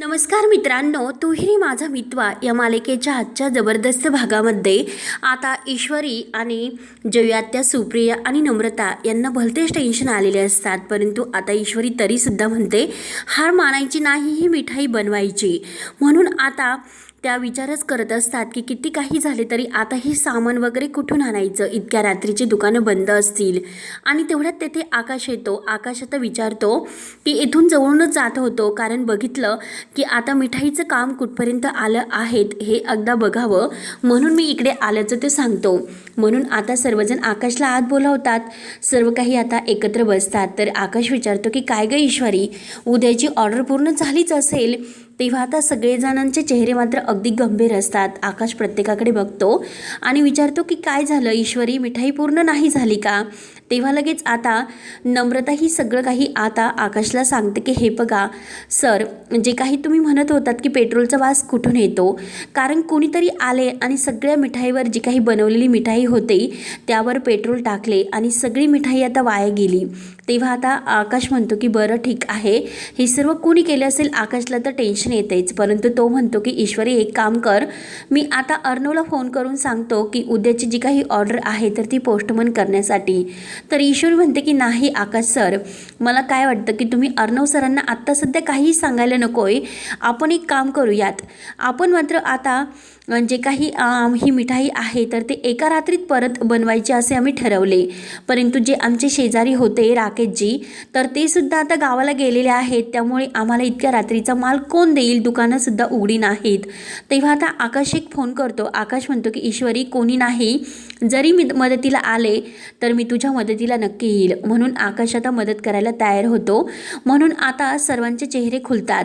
नमस्कार मित्रांनो तुहिरी माझा मित्वा या मालिकेच्या आजच्या जबरदस्त भागामध्ये आता ईश्वरी आणि जयात्या सुप्रिया आणि नम्रता यांना भलतेच टेन्शन आलेले असतात. परंतु आता ईश्वरी तरीसुद्धा म्हणते हार मानायची नाही ही मिठाई बनवायची. म्हणून आता त्या विचारच करत असतात की किती काही झाले तरी आता हे सामान वगैरे कुठून आणायचं? इतक्या रात्रीची दुकानं बंद असतील. आणि तेवढ्यात तेथे आकाश येतो. आकाश आता विचारतो की इथून जवळूनच जात होतो. कारण बघितलं की आता मिठाईचं काम कुठपर्यंत आलं आहेत हे एकदा बघावं. म्हणून मी इकडे आल्याचं ते सांगतो. म्हणून आता सर्वजण आकाशला आत बोलावतात. सर्व काही आता एकत्र बसतात. तर आकाश विचारतो की काय गं ईश्वरी? उद्याची ऑर्डर पूर्ण झालीच असेल. तेव्हा आता सगळेजणांचे चेहरे मात्र अगदी गंभीर असतात. आकाश प्रत्येकाकडे बघतो आणि विचारतो की काय झालं? ईश्वरी मिठाई पूर्ण नाही झाली का? तेव्हा लगेच आता नम्रता ही सगळं काही आता आकाशला सांगते की हे बघा सर जे काही तुम्ही म्हणत होतात की पेट्रोलचा वास कुठून येतो? कारण कोणीतरी आले आणि सगळ्या मिठाईवर जी काही बनवलेली मिठाई होती त्यावर पेट्रोल टाकले आणि सगळी मिठाई आता वाया गेली. तेव्हा आता आकाश म्हणतो की बरं ठीक आहे. हे सर्व कोणी केलं असेल आकाशला तर टेन्शन येतेच. परंतु तो म्हणतो की ईश्वरी एक काम कर. मी आता अर्णवला फोन करून सांगतो की उद्याची जी काही ऑर्डर आहे तर ती पोस्टमन करण्यासाठी. तर ईश्वरी म्हणते की नाही आकाश सर मला काय वाटतं की तुम्ही अर्णव सरांना आत्ता सध्या काहीही सांगायला नको आहे आपण एक काम करूयात आपण मात्र आता जे काही ही मिठाई आहे तर ते एका रात्रीत परत बनवायचे असे आम्ही ठरवले. परंतु जे आमचे शेजारी होते राकेशजी तर ते सुद्धा आता गावाला गेलेले आहेत. त्यामुळे आम्हाला इतक्या रात्रीचा माल कोण देईल? दुकानंसुद्धा उघडी नाहीत. तेव्हा आता आकाश एक फोन करतो. आकाश म्हणतो की ईश्वरी कोणी नाही? जरी मी मदतीला आले तर मी तुझ्या मदतीला नक्की येईल. म्हणून आकाश आता मदत करायला तयार होतो. म्हणून आता सर्वांचे चेहरे खुलतात.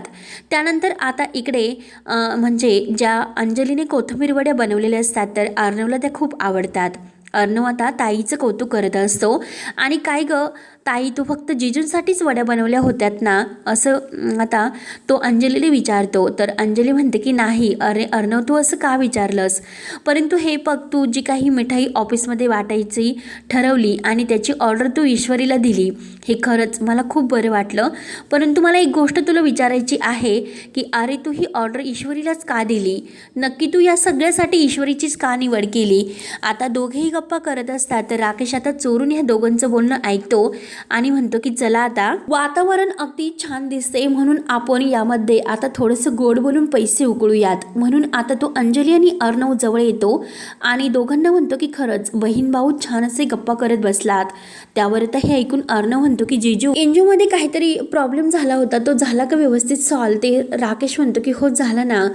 त्यानंतर आता इकडे म्हणजे ज्या अंजलीने कोथिंबीरवड्या बनवलेल्या असतात तर अर्णवला त्या खूप आवडतात. अर्णव आता ताईचं कौतुक करत असतो. आणि काय गं ताई तू फक्त जिजूंसाठीच वड्या बनवल्या होत्यात ना? असं आता तो अंजलीला विचारतो. तर अंजली म्हणते की नाही अरे अर्णव तू असं का विचारलंस? परंतु हे बघ तू जी काही मिठाई ऑफिसमध्ये वाटायची ठरवली आणि त्याची ऑर्डर तू ईश्वरीला दिली हे खरंच मला खूप बरं वाटलं. परंतु मला एक गोष्ट तुला विचारायची आहे की अरे तू ही ऑर्डर ईश्वरीलाच का दिली? नक्की तू या सगळ्यासाठी ईश्वरीचीच का निवड केली? आता दोघेही गप्पा करत असतात. तर राकेश आता चोरून ह्या दोघांचं बोलणं ऐकतो. आणि म्हणतो की चला आता वातावरण अगदी छान दिसते म्हणून आपण यामध्ये आता थोडंसं गोड बोलून पैसे उकळूयात. म्हणून आता तो अंजली आणि अर्णव जवळ येतो आणि दोघांना म्हणतो की खरंच बहीण भाऊ छान असे गप्पा करत बसलात. त्यावर आता हे ऐकून अर्णव म्हणतो की जेजू एनजीओमध्ये काहीतरी प्रॉब्लेम झाला होता. तो झाला का व्यवस्थित? सॉल्व ते राकेश म्हणतो की हो झाला ना.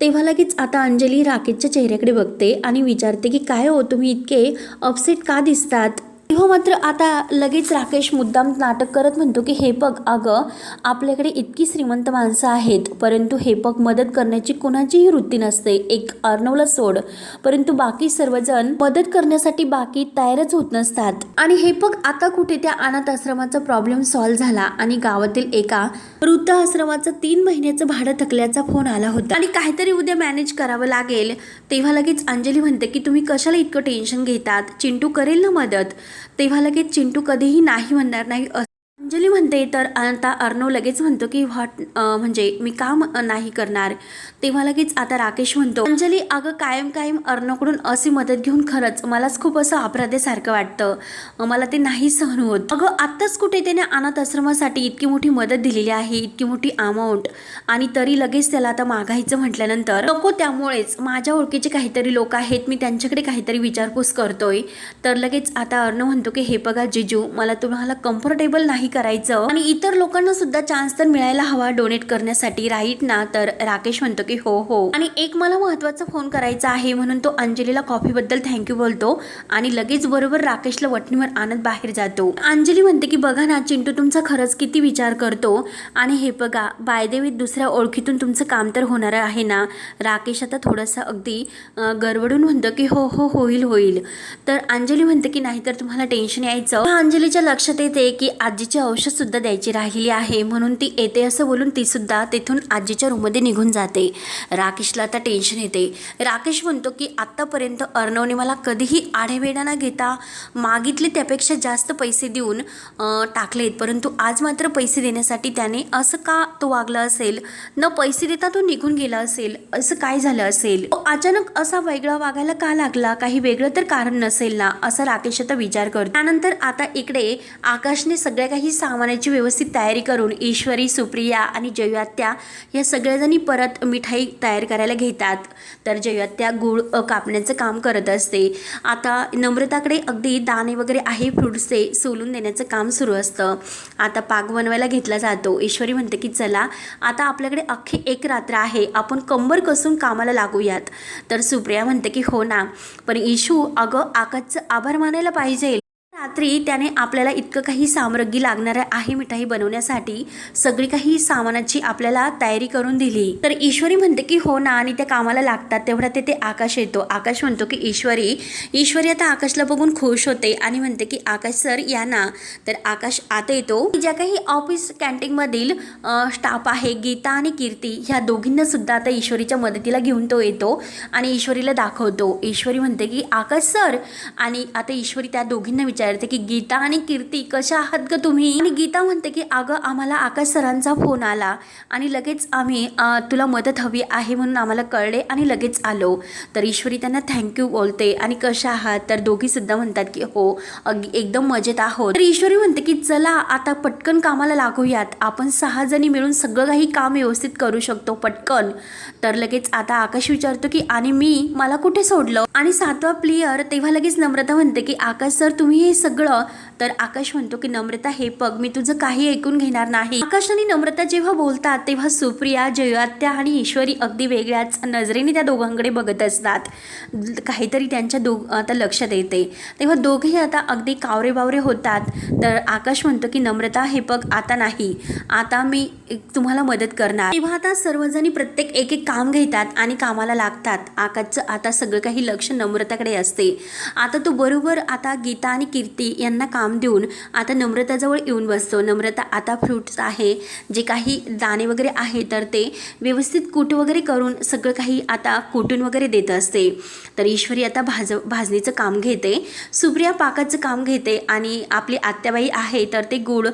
तेव्हा लगेच आता अंजली राकेशच्या चेहऱ्याकडे बघते आणि विचारते की काय हो तुम्ही इतके अपसेट का दिसतात? हो मात्र आता लगेच राकेश मुद्दाम नाटक करत म्हणतो की हे बघ अगं आपल्याकडे इतकी श्रीमंत माणसं आहेत परंतु हे बघ मदत करण्याची कोणाचीही वृत्ती नसते. एक अर्णवला सोड. परंतु बाकी सर्वजण मदत करण्यासाठी बाकी तयारच होत नसतात. आणि हे बघ आता कुठे त्या अनाथ आश्रमाचा प्रॉब्लेम सॉल्व्ह झाला आणि गावातील एका वृद्ध आश्रमाचं तीन महिन्याचं भाडं थकल्याचा फोन आला होता. आणि काहीतरी उद्या मॅनेज करावं लागेल. तेव्हा लगेच अंजली म्हणते की तुम्ही कशाला इतकं टेन्शन घेतात? चिंटू करेल ना मदत? तेव्हा लगेच चिंटू कधीही नाही म्हणणार नाही असं अंजली म्हणते तर आता अर्णव लगेच म्हणतो की व्हॉट म्हणजे मी काम नाही करणार. तेव्हा लगेच आता राकेश म्हणतो अंजली अगं कायम कायम अर्णवकडून अशी मदत घेऊन खरंच मलाच खूप असं अपराध्यासारखं वाटतं. मला ते नाही सहन होत. अगं आत्ताच कुठे त्याने अनाथ आश्रमासाठी इतकी मोठी मदत दिलेली आहे इतकी मोठी अमाऊंट आणि तरी लगेच त्याला आता मागायचं म्हटल्यानंतर नको त्यामुळेच माझ्या ओळखीचे काहीतरी लोक आहेत मी त्यांच्याकडे काहीतरी विचारपूस करतोय. तर लगेच आता अर्णव म्हणतो की हे बघा जिजू मला तुम्हाला कम्फर्टेबल नाही करायचं. आणि इतर लोकांना सुद्धा चान्स तर मिळायला हवा डोनेट करण्यासाठी राईट ना? तर राकेश म्हणतो की हो हो. आणि एक मला महत्त्वाचा फोन करायचा आहे म्हणून तो अंजलीला कॉफीबद्दल थँक्यू बोलतो. आणि लगेच बरोबर राकेशला वटणीवर आणत बाहेर जातो. अंजली म्हणते की बघा ना चिंटू तुमचा खरंच किती विचार करतो. आणि हे बघा बायदेवी दुसऱ्या ओळखीतून तुमचं काम तर होणार आहे ना? राकेश आता थोडासा अगदी गरबडून म्हणतो की हो हो होईल होईल. तर अंजली म्हणते की नाही तर तुम्हाला टेन्शन यायचं. अंजलीच्या लक्षात येते की आजीची औषधसुद्धा द्यायची राहिली आहे. म्हणून ती येते असं बोलून तीसुद्धा तिथून आजीच्या रूममध्ये निघून जाते. राकेशला आता टेन्शन येते. राकेश म्हणतो की आत्तापर्यंत अर्णवने मला कधीही आढेवेढा न घेता मागितले त्यापेक्षा जास्त पैसे देऊन टाकलेत. परंतु आज मात्र पैसे देण्यासाठी त्याने असं का तो वागला असेल? न पैसे देता तो निघून गेला असेल? असं काय झालं असेल? तो अचानक असा वेगळा वागायला का लागला? काही वेगळं तर कारण नसेल ना? असा राकेश आता विचार करतो. त्यानंतर आता इकडे आकाशने सगळ्या काही सामानाची व्यवस्थित तयारी करून ईश्वरी सुप्रिया आणि जयात्या या सगळ्याजणी परत मिठाई तयार करायला घेतात. तर जयात्या गुळ कापण्याचं काम करत असते. आता नम्रताकडे अगदी दाणे वगैरे आहे फ्रुट्सचे सोलून देण्याचं काम सुरू असतं. आता पाक बनवायला घेतला जातो. ईश्वरी म्हणते की चला आता आपल्याकडे अख्खी एक रात्र आहे. आपण कंबर कसून कामाला लागूयात. तर सुप्रिया म्हणते की हो ना. पण इशू अगं आकाशचं आभार मानायला पाहिजे. रात्री त्याने आपल्याला इतकं काही सामग्री लागणार आहे मिठाई बनवण्यासाठी सगळी काही सामानाची आपल्याला तयारी करून दिली. तर ईश्वरी म्हणते की हो ना आणि त्या कामाला लागतात. तेवढा ते आकाश येतो. आकाश म्हणतो की ईश्वरी ईश्वरी आता आकाशला बघून खुश होते आणि म्हणते की आकाश सर या ना. तर आकाश आता येतो. ज्या काही ऑफिस कॅन्टीनमधील स्टाफ आहे गीता आणि कीर्ती ह्या दोघींना सुद्धा आता ईश्वरीच्या मदतीला घेऊन तो येतो आणि ईश्वरीला दाखवतो. ईश्वरी म्हणते की आकाश सर. आणि आता ईश्वरी त्या दोघींना विचार विचारते की गीता आणि कीर्ती कशा आहात ग तुम्ही? आणि गीता म्हणते की अगं आम्हाला आकाश सरांचा फोन आला आणि लगेच आम्ही तुला मदत हवी आहे म्हणून आम्हाला कळले आणि लगेच आलो. तर ईश्वरी त्यांना थँक्यू बोलते. आणि कशा आहात? तर दोघी सुद्धा म्हणतात की हो अग- एकदम मजेत आहोत. तर ईश्वरी म्हणते की चला आता पटकन कामाला लागूयात. आपण सहा जणी मिळून सगळं काही काम व्यवस्थित करू शकतो पटकन. तर लगेच आता आकाश विचारतो की आणि मी? मला कुठे सोडलं? आणि सातवा प्लेयर तेव्हा लगेच नम्रता म्हणते की आकाश सर तुम्ही हे सगळं तर आकाश म्हणतो की नम्रता हे पग मी तुझं काही ऐकून घेणार नाही. आकाश आणि नम्रता जेव्हा बोलतात तेव्हा सुप्रिया जयात्या आणि ईश्वरी अगदी वेगळ्याच नजरेने त्या दोघांकडे बघत असतात. काहीतरी त्यांच्या दो आता लक्षात येते तेव्हा दोघेही आता अगदी कावरे बावरे होतात. तर आकाश म्हणतो की नम्रता हे पग आता नाही. आता मी तुम्हाला मदत करणार. तेव्हा आता सर्वजणी प्रत्येक एक एक काम घेतात आणि कामाला लागतात. आकाशचं आता सगळं काही लक्ष नम्रताकडे असते. आता तो बरोबर आता गीता आणि कीर्ती यांना काम देऊन आता नम्रताजवळ येऊन बसतो. नम्रता आता फ्रुट्स आहे. जे काही दाणे वगैरे आहे तर ते व्यवस्थित कूट वगैरे करून सगळं काही आता कुटून वगैरे देत असते. तर ईश्वरी आता भाज भाजणीचं काम घेते. सुप्रिया पाकाचं काम घेते आणि आपली आत्याबाई आहे तर ते गुळ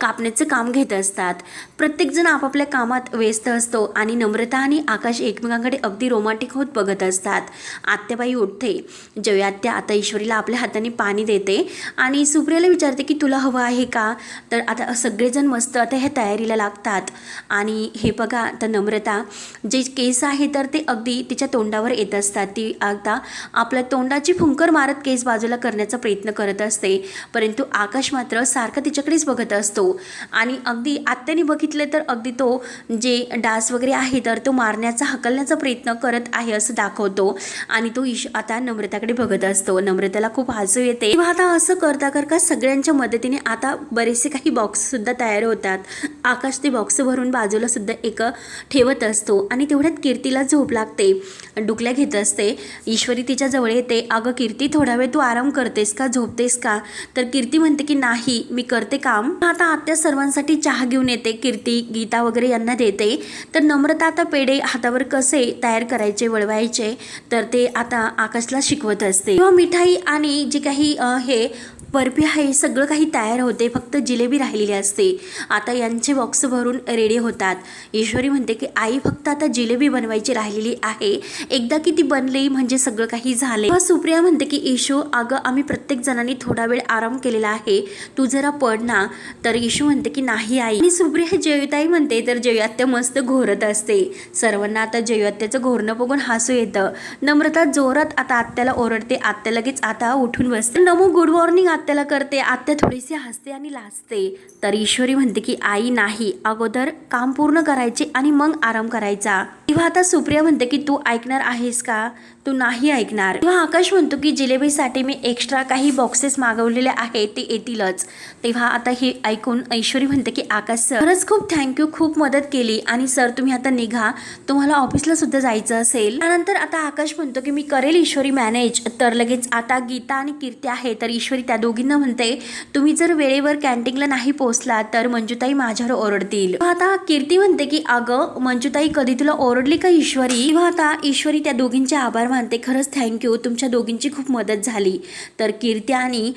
कापण्याचं काम घेत असतात. प्रत्येकजण आपापल्या कामात व्यस्त असतो आणि नम्रता आणि आकाश एकमेकांकडे अगदी रोमॅटिक होत बघत असतात. आत्याबाई उठते. जयात्या आता ईश्वरीला आपल्या हाताने पाणी देते. आणि सुप्रियाला विचारते की तुला हवं आहे का? तर आता सगळेजण मस्त आता ह्या तयारीला लागतात. आणि हे बघा आता नम्रता जे केस आहे तर ते अगदी तिच्या तोंडावर येत असतात. ती आता आपल्या तोंडाची फुंकर मारत केस बाजूला करण्याचा प्रयत्न करत असते. परंतु आकाश मात्र सारखं तिच्याकडेच बघत असतो. आणि अगदी आत्याने बघितले तर अगदी तो जे डास वगैरे आहे तर तो मारण्याचा हकलण्याचा प्रयत्न करत आहे असं दाखवतो. आणि तो ईश आता नम्रताकडे बघत असतो. नम्रताला खूप हसू येते. आता असं करता करता सगळ्यांच्या मदतीने आता बरेचसे काही बॉक्ससुद्धा तयार होतात. आकाश ते बॉक्स भरून बाजूला सुद्धा एक ठेवत असतो आणि तेवढ्यात कीर्तीला झोप लागते. डुकल्या घेत असते. ईश्वरी तिच्या जवळ येते. अगं कीर्ती थोडा वेळ तू आराम करतेस का? झोपतेस का? तर कीर्ती म्हणते की नाही मी करते काम. आता आत्या सर्वांसाठी चहा घेऊन येते. कीर्ती गीता वगैरे यांना देते. तर नम्रता आता पेढे हातावर कसे तयार करायचे वळवायचे? तर ते आता आकाशला शिकवत असते. किंवा मिठाई आणि जे काही हे बर्फी आहे सगळं काही तयार होते फक्त जिलेबी राहिलेली असते. आता यांचे बॉक्स भरून रेडी होतात. ईश्वरी म्हणते की आई फक्त आता जिलेबी बनवायची राहिलेली आहे. एकदा की ती बनली म्हणजे सगळं काही झाले तेव्हा सुप्रिया म्हणते की ईशू अगं आम्ही प्रत्येक जणांनी थोडा वेळ आराम केलेला आहे. तू जरा पड ना. तर ईशू म्हणते की नाही आई. आणि सुप्रिया जयताई म्हणते तर जयत्या मस्त घोरत असते. सर्वांना आता जयत्याचं घोरणं बघून हसू येतं. नम्रता जोरात आता आत्याला ओरडते. आत्या लगेच आता उठून बसते. नमो गुड मॉर्निंग आत्याला करते आत्या थोडीशी हसते आणि लाजते. तर ईश्वरी म्हणते की आई नाही अगोदर काम पूर्ण करायचे आणि मग आराम करायचा. तेव्हा आता सुप्रिया म्हणते की तू ऐकणार आहेस का? तू नाही ऐकणार. तेव्हा आकाश म्हणतो की जिलेबीसाठी मी एक्स्ट्रा काही बॉक्सेस मागवलेले आहेत ते येतीलच. तेव्हा आता हे ऐकून ऐश्वरी म्हणते की आकाश सर खरंच खूप थँक्यू खूप मदत केली आणि सर तुम्ही आता निघा. तुम्हाला ऑफिसला सुद्धा जायचं असेल. त्यानंतर आता आकाश म्हणतो की मी करेल ईश्वरी मॅनेज तर लगेच आता गीता आणि कीर्ती आहे. तर ईश्वरी त्या दोघींना म्हणते तुम्ही जर वेळेवर कॅन्टीनला नाही पोहोच पोचला तर मंजुताई माझ्यावर ओरडतील. आता कीर्ती म्हणते की अगं मंजुताई कधी तुला ओरडली का ईश्वरी? आता ईश्वरी त्या दोघींचे आभार मानते. खरंच थँक्यू तुमच्या दोघींची खूप मदत झाली. तर कीर्ती आणि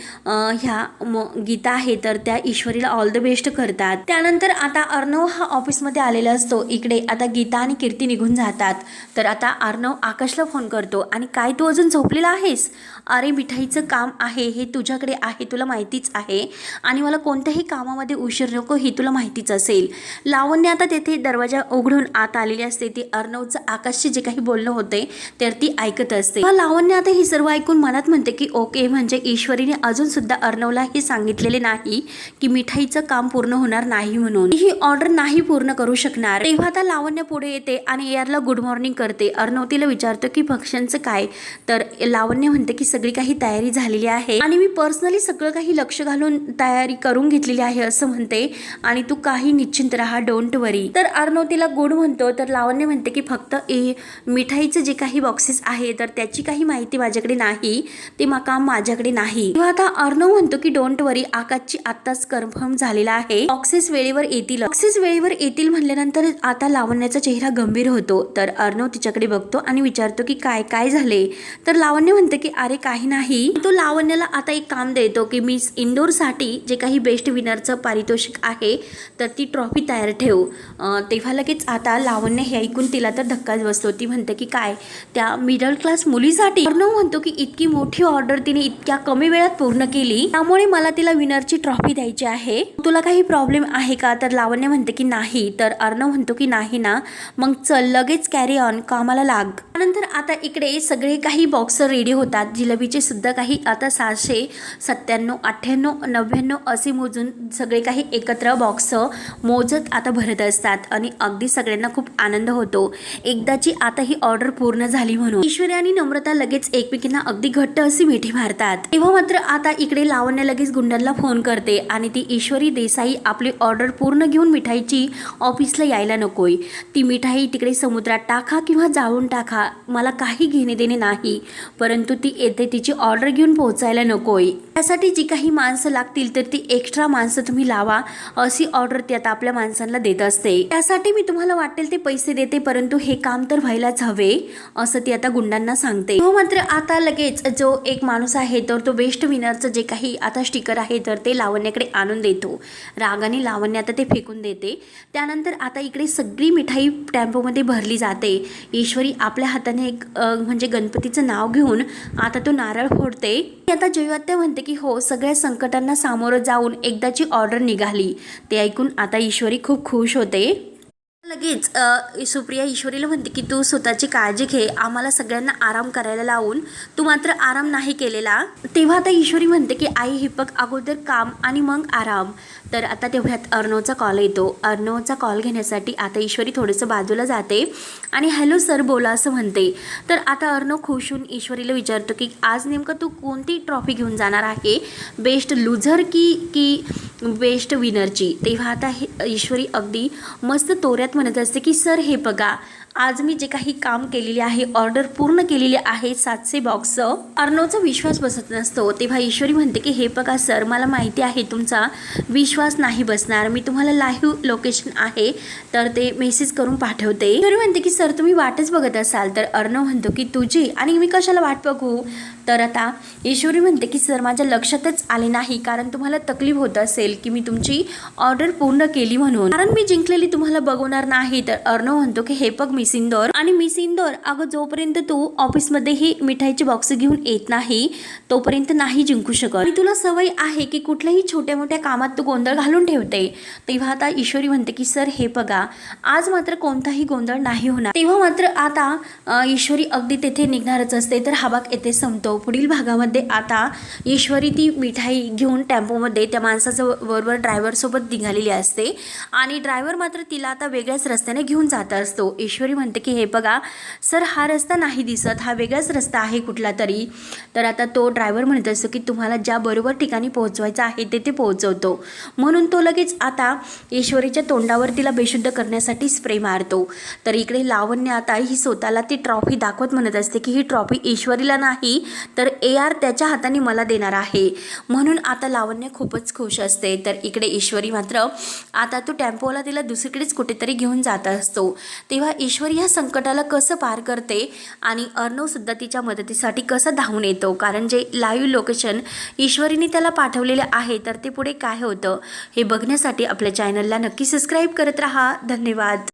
ह्या म- गीता आहे तर त्या ईश्वरीला ऑल द बेस्ट करतात. त्यानंतर आता अर्णव हा ऑफिसमध्ये आलेला असतो. इकडे आता गीता आणि कीर्ती निघून जातात. तर आता अर्णव आकाशला फोन करतो. आणि काय तू अजून झोपलेला आहेस? अरे मिठाईचं काम आहे हे तुझ्याकडे आहे तुला माहितीच आहे. आणि मला कोणत्याही कामामध्ये उशीर नको हे तुला माहितीच असेल. लावण्य आता तेथे दरवाजा उघडून आत आलेली असते. ती अर्णवचं आकाशचे जे काही बोलणं होते तर ती ऐकत असते. लावण्य आता ही सर्व ऐकून मनात म्हणते की ओके म्हणजे ईश्वरीने अजून सुद्धा अर्णवला हे सांगितलेले नाही की मिठाईचं काम पूर्ण होणार नाही म्हणून. ही ऑर्डर नाही पूर्ण करू शकणार. तेव्हा आता लावण्य पुढे येते आणि एअरला गुड मॉर्निंग करते. अर्णव तिला विचारतो की भक्ष्यांचं काय? तर लावण्य म्हणते की सगळी काही तयारी झालेली आहे आणि मी पर्सनली सगळं काही लक्ष घालून तयारी करून घेतलेली आहे. असं म्हणते. आणि तू काही निश्चिंत राहा डोंट वरी तर अर्णव तिला गुड म्हणतो तर लावण्य म्हणते की फक्त ए मिठाईचं जे काही बॉक्सेस आहे तर त्याची काही माहिती माझ्याकडे नाही. ते मा- काम माझ्याकडे नाही. किंवा आता अर्णव म्हणतो की डोंट वरी आकाशची आत्ताच कन्फर्म झालेला आहे. बॉक्सेस वेळेवर येतील. बॉक्सेस वेळेवर येतील म्हणल्यानंतर आता लावण्याचा चेहरा गंभीर होतो. तर अर्णव तिच्याकडे बघतो आणि विचारतो की काय काय झाले? तर लावण्य म्हणते की अरे काही नाही. तो लावण्याला आता एक काम देतो की मिस इंदोरसाठी जे काही बेस्ट विनरचं पारितोषिक आहे तर ती ट्रॉफी तयार ठेव. तेव्हा लगेच आता लावण्य हे ऐकून तिला तर धक्काच बसतो. ती म्हणते की काय त्या मिडल क्लास मुलीसाठी? अर्णव म्हणतो की इतकी मोठी ऑर्डर तिने इतक्या कमी वेळात पूर्ण केली. त्यामुळे मला तिला विनरची ट्रॉफी द्यायची आहे. तुला काही प्रॉब्लेम आहे का? तर लावण्य म्हणते की नाही. तर अर्णव म्हणतो की नाही ना. मग चल लगेच कॅरी ऑन कामाला लाग. त्यानंतर आता इकडे सगळे काही बॉक्स रेडी होतात. जिलेबीचे सुद्धा काही आता सहाशे सत्त्याण्णव अठ्ठ्याण्णव नव्याण्णव असे मोजून सगळे काही एकत्र बॉक्स मोजत आता भरत असतात आणि अगदी सगळ्यांना खूप आनंद होतो. एकदाची आता ही ऑर्डर पूर्ण झाली म्हणून. ईश्वरी आणि नम्रता लगेच एकमेकींना अगदी घट्ट अशी मिठी मारतात. तेव्हा मात्र आता इकडे लावण्या लगेच गुंडांना फोन करते आणि ती ईश्वरी देसाई आपली ऑर्डर पूर्ण घेऊन मिठाईची ऑफिसला यायला नकोय. ती मिठाई तिकडे समुद्रात टाका किंवा जाळून टाका. मला काही घेणे देणे नाही परंतु ती येते तिची ऑर्डर घेऊन पोहोचायला नको आहे त्यासाठी जी काही माणसं लागतील तर ती एक्स्ट्रा माणसं तुम्ही लावा अशी ऑर्डर ती आता आपल्या माणसांना देत असते. त्यासाठी मी तुम्हाला वाटेल ते पैसे देते परंतु हे काम तर व्हायलाच हवे असं ती आता गुंडांना सांगते. हो मात्र आता लगेच जो एक माणूस आहे तर तो बेस्ट विनरचं जे काही आता स्टिकर आहे तर ते लावण्याकडे आणून देतो. रागाने लावण्य आता ते फेकून देते. त्यानंतर आता इकडे सगळी मिठाई टेम्पोमध्ये भरली जाते. ईश्वरी आपल्या हाताने एक म्हणजे गणपतीचं नाव घेऊन आता तो नारळ फोडते. आता जयवत्या म्हणते की हो सगळ्या संकटांना सामोरं जाऊन एकदाची ऑर्डर निघाली. ते ऐकून आता ईश्वरी खूप खुश होते. लगेच सुप्रिया ईश्वरीला म्हणते की तू स्वतःची काळजी घे. आम्हाला सगळ्यांना आराम करायला लावून. तू मात्र आराम नाही केलेला. तेव्हा आता ईश्वरी म्हणते की आई हिपक अगोदर काम आणि मग आराम. तर आता तेवढ्यात अर्णवचा कॉल येतो. अर्णवचा कॉल घेण्यासाठी आता ईश्वरी थोडंसं बाजूला जाते आणि हॅलो सर बोला असं म्हणते. तर आता अर्णव खुश होऊन ईश्वरीला विचारतो की आज नेमकं तू कोणती ट्रॉफी घेऊन जाणार आहे? बेस्ट लुझर की की बेस्ट विनरची तेव्हा आता हे ईश्वरी अगदी मस्त तोऱ्यात म्हणत असते की सर हे बघा आज मी जे काही काम केलेले आहे ऑर्डर पूर्ण केलेली आहे सातशे बॉक्स अर्णवचा विश्वास बसत नसतो. तेव्हा ईश्वरी म्हणते की हे बघा सर मला माहिती आहे तुमचा विश्वास नाही बसणार. मी तुम्हाला लाईव्ह लोकेशन आहे तर ते मेसेज करून पाठवते. ईश्वरी म्हणते की सर तुम्ही वाटच बघत असाल. तर अर्णव म्हणतो की तुझी आणि मी कशाला वाट बघू? तर आता ईश्वरी म्हणते की सर माझ्या लक्षातच आले नाही कारण तुम्हाला तकलीफ होत असेल की मी तुमची ऑर्डर पूर्ण केली म्हणून. कारण मी जिंकलेली तुम्हाला बघवणार नाही. तर अर्णव म्हणतो की हे बघ मिस इंदोर आणि मिस इंदोर अगं जोपर्यंत तू ऑफिसमध्ये ही मिठाईचे बॉक्स घेऊन येत नाही तोपर्यंत नाही जिंकू शकत. आणि तुला सवय आहे की कुठल्याही छोट्या मोठ्या कामात तू गोंधळ घालून ठेवते. तेव्हा आता ईश्वरी म्हणते की सर हे बघा आज मात्र कोणताही गोंधळ नाही होणार. तेव्हा मात्र आता ईश्वरी अगदी तेथे निघणारच असते तर हा भाग येथे संपतो. पुढील भागामध्ये आता ईश्वरी ती मिठाई घेऊन टेम्पोमध्ये त्या माणसाचं बरोबर ड्रायव्हरसोबत निघालेली असते. आणि ड्रायव्हर मात्र तिला आता वेगळ्याच रस्त्याने घेऊन जात असतो. ईश्वरी म्हणते की हे बघा सर हा रस्ता नाही दिसत. हा वेगळाच रस्ता आहे कुठला तरी. तर आता तो ड्रायव्हर म्हणत असतो की तुम्हाला ज्या बरोबर ठिकाणी पोहोचवायचं आहे तेथे पोहोचवतो. म्हणून तो लगेच आता ईश्वरीच्या तोंडावर तिला बेशुद्ध करण्यासाठी स्प्रे मारतो. तर इकडे लावण्य आता ही स्वतःला ती ट्रॉफी दाखवत म्हणत असते की ही ट्रॉफी ईश्वरीला नाही तर ए आर त्याच्या हाताने मला देणार आहे. म्हणून आता लावण्य खूपच खुश असते. तर इकडे ईश्वरी मात्र आता तो टेम्पोला तिला दुसरीकडेच कुठेतरी घेऊन जात असतो. तेव्हा ईश्वर ह्या संकटाला कसं पार करते आणि अर्णवसुद्धा तिच्या मदतीसाठी कसं धावून येतो? कारण जे लाईव्ह लोकेशन ईश्वरीने त्याला पाठवलेले आहे तर ते पुढे काय होतं हे बघण्यासाठी आपल्या चॅनलला नक्की सबस्क्राईब करत राहा. धन्यवाद.